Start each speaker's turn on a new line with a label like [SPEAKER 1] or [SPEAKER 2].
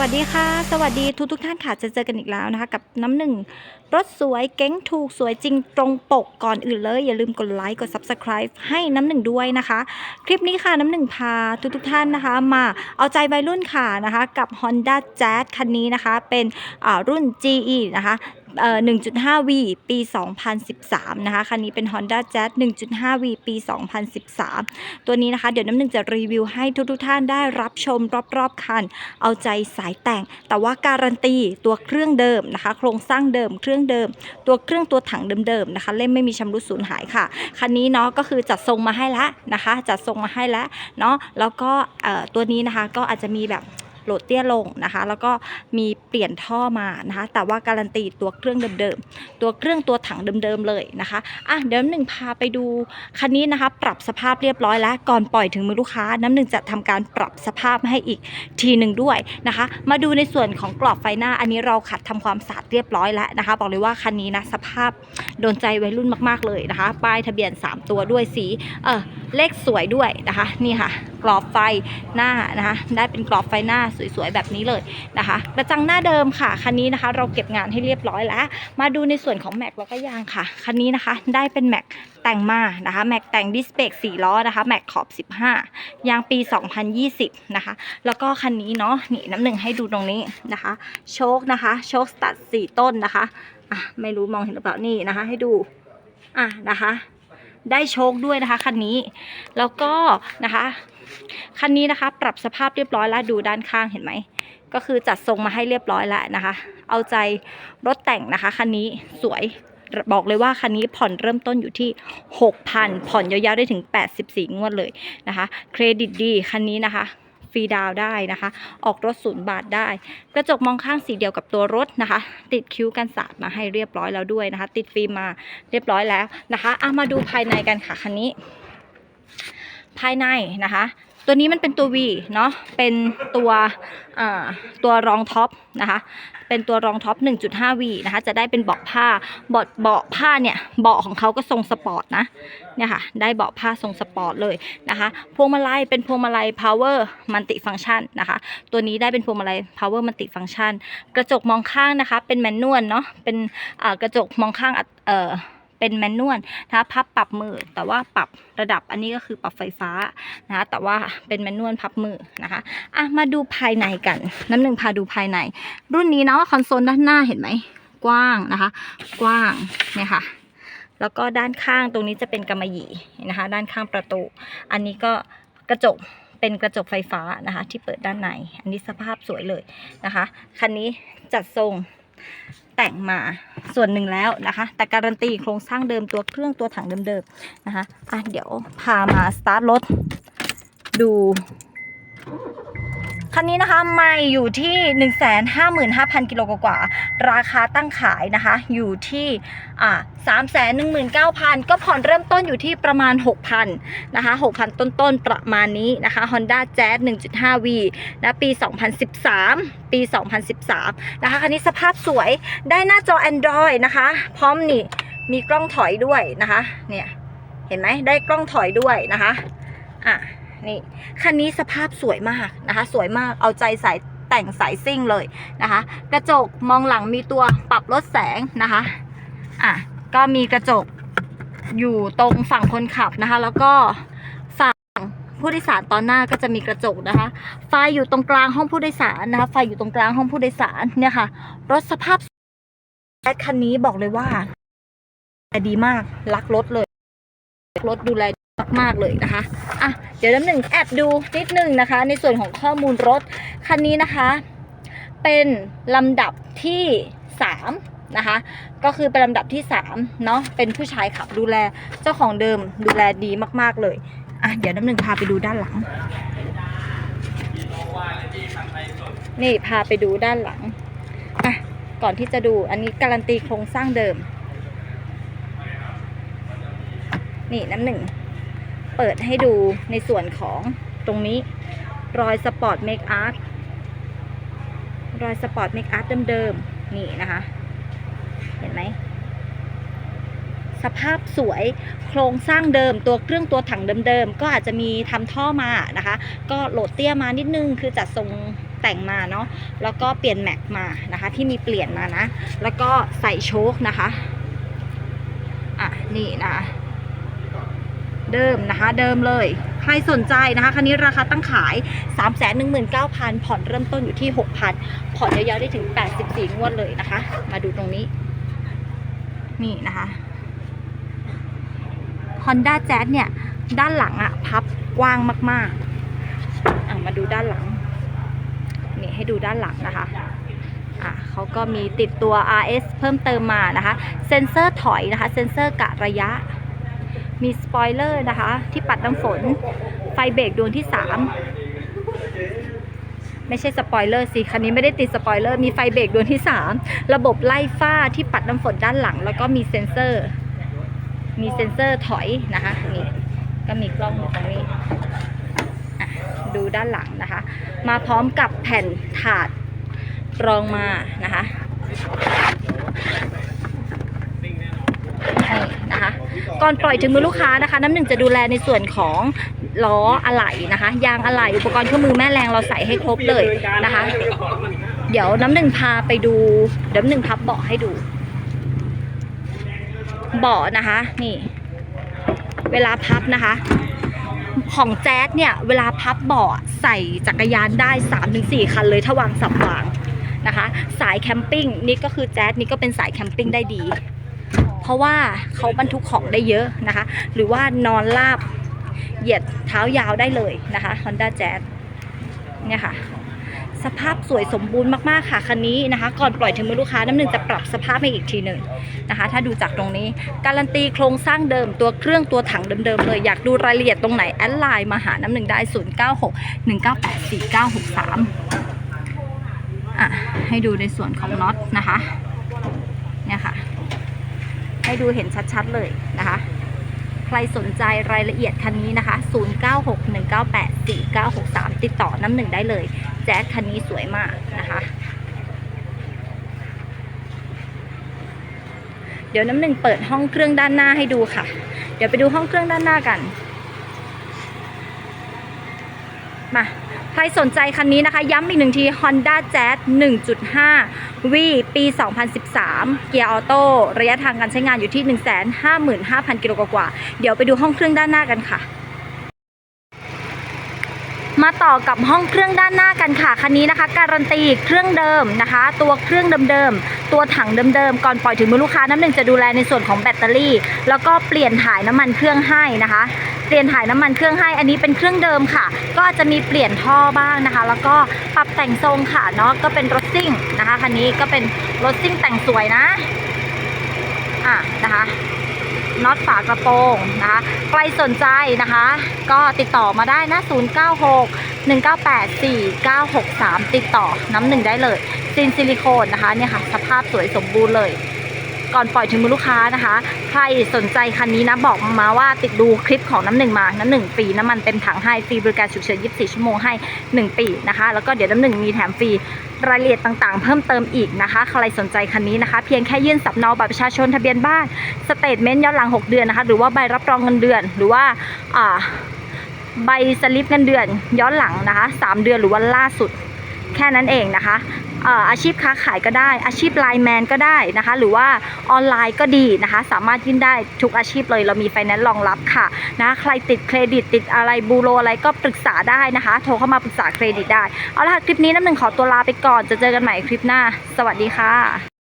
[SPEAKER 1] วัสดีค่ะ สวัสดีทุกทุกท่านค่ะจะเจอกันอีกแล้วนะคะ กับน้ำหนึ่งรถสวยเก๋งถูกสวยจริงตรงปกก่อนอื่นเลย อย่าลืมกดไลค์กด Subscribe ให้น้ำหนึ่งด้วยนะคะ คลิปนี้ค่ะน้ำหนึ่งพาทุกทุกท่านนะคะ มาเอาใจวัยรุ่นค่ะนะคะ กับ Honda Jazz คันนี้นะคะ เป็นรุ่น GE นะคะ 1.5V ปี 2013 นะคะ คันนี้เป็น Honda Jazz 1.5V ปี 2013 ตัวนี้นะคะ เดี๋ยวน้ำหนึ่งจะรีวิวให้ทุกๆท่านได้รับชมรอบๆคัน เอาใจสายแต่ง แต่ว่าการันตีตัวเครื่องเดิมนะคะ โครงสร้างเดิม เครื่องเดิม ตัวเครื่องตัวถังเดิมๆนะคะ เล่มไม่มีชำรุดสูญหายค่ะ คันนี้เนาะก็คือจัดทรงมาให้แล้วนะคะ จัดทรงมาให้แล้วเนาะ แล้วก็ตัวนี้นะคะก็อาจจะมีแบบ โหลดเตี้ยลงนะคะ แล้วก็มีเปลี่ยนท่อมานะคะ แต่ว่าการันตีตัวเครื่องเดิมๆ ตัวเครื่องตัวถังเดิมๆเลยนะคะอะเดี๋ยวน้ำหนึ่งพาไปดูคันนี้นะคะ ปรับสภาพเรียบร้อยแล้ว ก่อนปล่อยถึงมือลูกค้า น้ำหนึ่งจะทำการปรับสภาพให้อีกทีหนึ่งด้วยนะคะ มาดูในส่วนของกรอบไฟหน้า อันนี้เราขัดทำความสะอาดเรียบร้อยแล้วนะคะ บอกเลยว่าคันนี้นะสภาพ โดนใจวัยรุ่นมากๆเลยนะคะ ป้ายทะเบียน 3 ตัวด้วยสีเออเลขสวยด้วยนะคะ นี่ค่ะ กรอบไฟหน้านะคะ ได้เป็นกรอบไฟหน้าสวยๆ แบบนี้เลยนะคะ กระจังหน้าเดิมค่ะ คันนี้นะคะ เราเก็บงานให้เรียบร้อยแล้ว มาดูในส่วนของแม็กแล้วก็ยางค่ะ คันนี้นะคะ ได้เป็นแม็กแต่งมานะคะแม็กแต่งดิสเบรก4ล้อนะคะแม็กขอบ 15 ยางปี 2020 นะคะ แล้วก็คันนี้เนาะนี่น้ำหนึ่งให้ดูตรงนี้นะคะ โชคนะคะ โชคสตัดสี่ต้นนะคะ อะไม่รู้มองเห็นหรือเปล่านี่นะคะ ให้ดูอะนะคะ ได้โชคด้วยนะคะคันนี้ แล้วก็นะคะคันนี้นะคะปรับสภาพเรียบร้อยแล้วดูด้านข้างเห็นไหมก็คือจัดทรงมาให้เรียบร้อยแล้วนะคะ เอาใจรถแต่งนะคะคันนี้สวยบอกเลยว่าคันนี้ผ่อนเริ่มต้นอยู่ที่ 6,000 ผ่อนยาวๆได้ถึง 84 งวดเลยนะคะ เครดิตดีคันนี้นะคะ ฟรีดาวได้นะคะ ออกรถศูนย์บาทได้ กระจกมองข้างสีเดียวกับตัวรถนะคะ ติดคิ้วกันสาดมาให้เรียบร้อยแล้วด้วยนะคะ ติดฟิล์มมาเรียบร้อยแล้วนะคะอะมาดูภายในกันค่ะคันนี้ ภายในนะคะ ตัวนี้มันเป็นตัว V เนาะเป็นตัวอ่อตัวรองท็อปนะคะ เป็นตัวรองท็อป 1.5V นะคะ จะได้เป็นเบาะผ้าเบาะเบาะผ้าเนี่ยเบาะของเขาก็ทรงสปอร์ตนะเนี่ยค่ะได้เบาะผ้าทรงสปอร์ตเลยนะคะพวงมาลัยเป็นพวงมาลัย power multi function นะคะ ตัวนี้ได้เป็นพวงมาลัย power multi function กระจกมองข้างนะคะ เป็นแมนนวลเนาะเป็นอ่ากระจกมองข้างเอ่อ เป็นแมนนวลนะคะพับปรับมือ แต่ว่าปรับระดับอันนี้ก็คือปรับไฟฟ้านะคะแต่ว่าเป็นแมนนวลพับมือนะคะอะมาดูภายในกัน น้ำหนึ่งพาดูภายใน รุ่นนี้เนาะคอนโซลด้านหน้าเห็นไหมกว้างนะคะ กว้างเนี่ยค่ะแล้วก็ด้านข้างตรงนี้จะเป็นกำมะหยี่นะคะ ด้านข้างประตู อันนี้ก็กระจกเป็นกระจกไฟฟ้านะคะ ที่เปิดด้านใน อันนี้สภาพสวยเลยนะคะ คันนี้จัดทรงแต่งมา ส่วนหนึ่งแล้วนะคะ แต่การันตีโครงสร้างเดิมตัวเครื่องตัวถังเดิมๆนะคะอะเดี๋ยวพามาสตาร์ทรถดู คันนี้นะคะไม่อยู่ที่ 155,000 กิโลกว่า ราคาตั้งขายนะคะ อยู่ที่อ่า319,000 ก็ผ่อนเริ่มต้นอยู่ที่ประมาณ 6,000 นะคะ 6,000 ต้นๆ ประมาณนี้นะคะ Honda Jazz 1.5V นะปี 2013 ปี 2013 นะคะ คันนี้สภาพสวยได้หน้าจอ Android นะคะ พร้อมนี่ มีกล้องถอยด้วยนะคะ เนี่ย เห็นไหมได้กล้องถอยด้วยนะคะ อะ นี่คันนี้สภาพสวยมากนะคะ สวยมากเอาใจสายแต่งสายซิ่งเลยนะคะ กระจกมองหลังมีตัวปรับลดแสงนะคะอะก็มีกระจกอยู่ตรงฝั่งคนขับนะคะ แล้วก็ฝั่งผู้โดยสารตอนหน้าก็จะมีกระจกนะคะ ไฟอยู่ตรงกลางห้องผู้โดยสารนะคะ ไฟอยู่ตรงกลางห้องผู้โดยสารเนี่ยค่ะ รถสภาพและคันนี้บอกเลยว่าดีมากรักรถเลยรถดูแล มากๆเลยนะคะอะเดี๋ยวน้ำหนึ่งแอบดูนิดนึงนะคะ ในส่วนของข้อมูลรถคันนี้นะคะ เป็นลำดับที่สามนะคะ ก็คือเป็นลำดับที่สามเนาะเป็นผู้ชายขับดูแลเจ้าของเดิมดูแลดีมากๆเลยอะเดี๋ยวน้ำหนึ่งพาไปดูด้านหลัง นี่พาไปดูด้านหลังอะก่อนที่จะดูอันนี้การันตีโครงสร้างเดิม นี่น้ำหนึ่ง เปิดให้ดูในส่วนของตรงนี้รอยสปอร์ตเมคอาร์ตรอยสปอร์ตเมคอาร์ตเดิมๆ นี่นะคะ เห็นไหม สภาพสวยโครงสร้างเดิมตัวเครื่องตัวถังเดิมๆ ก็อาจจะมีทำท่อมานะคะ ก็โหลดเตี้ยมานิดนึงคือจัดทรงแต่งมาเนาะแล้วก็เปลี่ยนแม็กมานะคะ ที่มีเปลี่ยนมานะ แล้วก็ใส่โชคนะคะ อะ นี่นะ เดิมนะคะเดิมเลย ใครสนใจนะคะคันนี้ราคาตั้งขาย 3 1 9 0 0 0 ผ่อนเริ่มต้นอยู่ที่ 6,000 ผ่อนยาวๆได้ถึง 84 งวดเลยนะคะ มาดูตรงนี้ นี่นะคะ Honda Jazz เนี่ย ด้านหลังอะพับกว้างมากๆอะมาดูด้านหลัง นี่ให้ดูด้านหลังนะคะอะเขาก็มีติดตัว RS เพิ่มเติมมานะคะ เซ็นเซอร์ถอยนะคะ เซ็นเซอร์กะระยะ มีสปอยเลอร์นะคะ ที่ปัดน้ำฝน ไฟเบรกดวงที่ 3 ไม่ใช่สปอยเลอร์สิคันนี้ไม่ได้ติดสปอยเลอร์มีไฟเบรกดวงที่ 3 ระบบไล่ฝ้าที่ปัดน้ำฝนด้านหลัง แล้วก็มีเซ็นเซอร์ มีเซ็นเซอร์ถอยนะคะนี่ก็มีกล้องอยู่ตรงนี้ดูด้านหลังนะคะ มาพร้อมกับแผ่นถาดรองมานะคะนี่นะคะ ก่อนปล่อยถึงมือลูกค้านะคะ น้ำหนึ่งจะดูแลในส่วนของล้ออะไหล่นะคะ ยางอะไหล่อุปกรณ์เครื่องมือแม่แรงเราใส่ให้ครบเลยนะคะ เดี๋ยวน้ำหนึ่งพาไปดูเดี๋ยวน้ำหนึ่งพับเบาะให้ดูเบาะนะคะ นี่ เวลาพับนะคะของแจ๊สเนี่ยเวลาพับเบาะใส่จักรยานได้ 3-4 คันเลยถ้าวางสับวางนะคะ สายแคมปิ้งนี่ก็คือแจ๊สนี่ก็เป็นสายแคมปิ้งได้ดี ราะว่าเขาบรรทุกของได้เยอะนะคะ หรือว่านอนราบเหยียดเท้ายาวได้เลยนะคะ Honda Jazz เนี่ยค่ะ สภาพสวยสมบูรณ์มากๆค่ะคันนี้นะคะ ก่อนปล่อยถึงมือลูกค้าน้ำหนึ่งจะปรับสภาพให้อีกทีหนึ่งนะคะ ถ้าดูจากตรงนี้การันตีโครงสร้างเดิมตัวเครื่องตัวถังเดิมๆเลยอยากดูรายละเอียดตรงไหนแอดไลน์มาหาน้ำหนึ่งได้ 0 9 6 1 9 8 4 9 6 3อะให้ดูในส่วนของน็อตนะคะเนี่ยค่ะ ให้ดูเห็นชัดๆเลยนะคะ ใครสนใจรายละเอียดคันนี้นะคะ 0961984963 ติดต่อน้ำหนึ่งได้เลย แจ๊สคันนี้สวยมากนะคะเดี๋ยวน้ำหนึ่งเปิดห้องเครื่องด้านหน้าให้ดูค่ะ เดี๋ยวไปดูห้องเครื่องด้านหน้ากัน มา รสนใจคันนี้นะคะ ย้ำอีกหนึ่งที Honda Jazz 1.5 V ปี 2013 เกียร์ออโต้ระยะทางการใช้งานอยู่ที่ 155,000 กิโลกว่า เดี๋ยวไปดูห้องเครื่องด้านหน้ากันค่ะ มาต่อกับห้องเครื่องด้านหน้ากันค่ะ คันนี้นะคะ การันตีเครื่องเดิมนะคะ ตัวเครื่องเดิมๆ ตัวถังเดิมๆ ก่อนปล่อยถึงมือลูกค้าน้ำหนึ่งจะดูแลในส่วนของแบตเตอรี่ แล้วก็เปลี่ยนถ่ายน้ำมันเครื่องให้นะคะ เปลี่ยนถ่ายน้ำมันเครื่องให้ อันนี้เป็นเครื่องเดิมค่ะ ก็จะมีเปลี่ยนท่อบ้างนะคะ แล้วก็ปรับแต่งทรงค่ะเนาะ ก็เป็นรถซิ่งนะคะ คันนี้ก็เป็นรถซิ่งแต่งสวยนะ อะนะคะ น็อตฝากระโปรงนะคะใครสนใจนะคะ ก็ติดต่อมาได้นะ 096 198 4963 ติดต่อน้ำหนึ่งได้เลยซินซิลิโคนนะคะเนี่ยค่ะ สภาพสวยสมบูรณ์เลย ก่อนปล่อยถึงมือลูกค้านะคะ ใครสนใจคันนี้นะบอกมาว่าติดดูคลิปของน้ำหนึ่งมา น้ำหนึ่งฟรีน้ำมันเต็มถังให้ฟรีบริการฉุกเฉิน 24 ชั่วโมงให้ 1 ปีนะคะ แล้วก็เดี๋ยวน้ำหนึ่งมีแถมฟรีรายละเอียดต่างๆ เพิ่มเติมอีกนะคะ ใครสนใจคันนี้นะคะ เพียงแค่ยื่นสำเนาบัตรประชาชนทะเบียนบ้านสเตทเมนต์ย้อนหลัง 6 เดือนนะคะ หรือว่าใบรับรองเงินเดือน หรือว่าอ่าใบสลิปเงินเดือนย้อนหลังนะคะ 3 เดือนหรือว่าล่าสุดแค่นั้นเองนะคะ อาชีพค้าขายก็ได้ อาชีพไลน์แมนก็ได้นะคะ หรือว่าออนไลน์ก็ดีนะคะ สามารถยื่นได้ทุกอาชีพเลยเรามีไฟแนนซ์รองรับค่ะนะใครติดเครดิตติดอะไรบูโรอะไรก็ปรึกษาได้นะคะ โทรเข้ามาปรึกษาเครดิตได้ เอาละคลิปนี้น้ำหนึ่งขอตัวลาไปก่อนจะเจอกันใหม่คลิปหน้า สวัสดีค่ะ